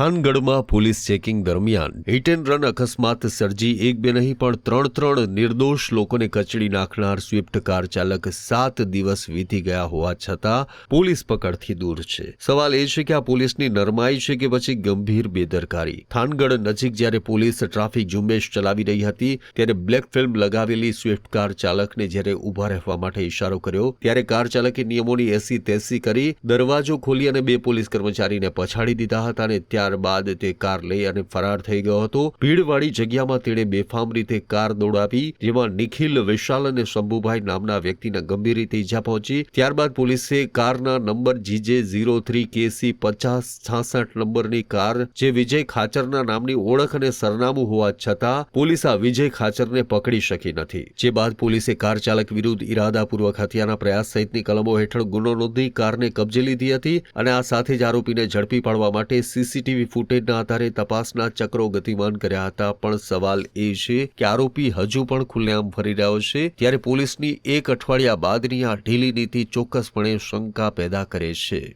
થાનગઢમાં police checking દરમિયાન hit and run અકસ્માત સર્જી એક બે નહીં, પણ ત્રણ ત્રણ નિર્દોષ લોકોને કચડી નાખનાર સ્વિફ્ટ કાર ચાલક સાત દિવસ વીતી ગયા હોવા છતાં પોલીસ પકડથી દૂર છે. સવાલ એ છે કે આ પોલીસની નરમાઈ છે કે પછી ગંભીર બેદરકારી? થાનગઢ નજીક જ્યારે પોલીસ ટ્રાફિક ઝુંબેશ ચલાવી રહી હતી, ત્યારે બ્લેક ફિલ્મ લગાવેલી સ્વિફ્ટ કાર ચાલકને જ્યારે ઊભા રહેવા માટે ઇશારો કર્યો, ત્યારે કાર ચાલકે નિયમોની એસી તેસી કરી દરવાજો ખોલી અને બે પોલીસ કર્મચારીને પછાડી દીધા હતા અને ત્યારબાદ તે કાર લઈ અને ફરાર થઈ ગયો હતો. ભીડવાળી જગ્યામાં તેણે બેફામ રીતે કાર દોડાવી, જેમાં નિખિલ વિશાલ અને શંભુભાઈ નામના વ્યક્તિને ગંભીર રીતે ઈજા પહોંચી. ત્યારબાદ પોલીસે કારના number GJ zero three KC પચાસ છાસઠ નંબરની કાર, જે વિજય ખાચરના નામની ઓળખ અને સરનામું હોવા છતાં પોલીસ આ વિજય ખાચરને પકડી શકી નથી. જે બાદ પોલીસે કાર ચાલક વિરુદ્ધ ઇરાદાપૂર્વક હત્યાના પ્રયાસ સહિતની કલમો હેઠળ ગુનો નોંધી કારને કબજે લીધી હતી અને આ સાથે જ આરોપીને ઝડપી પાડવા માટે સીસીટીવી ફૂટેજના આધારે તપાસના ચક્રો ગતિમાન કર્યા હતા. પણ સવાલ એ છે કે આરોપી હજુ પણ ખુલ્લેઆમ ફરી રહ્યો છે, ત્યારે પોલીસની એક અઠવાડિયા બાદની આ ઢીલી નીતિ ચોક્કસપણે શંકા પેદા કરે છે.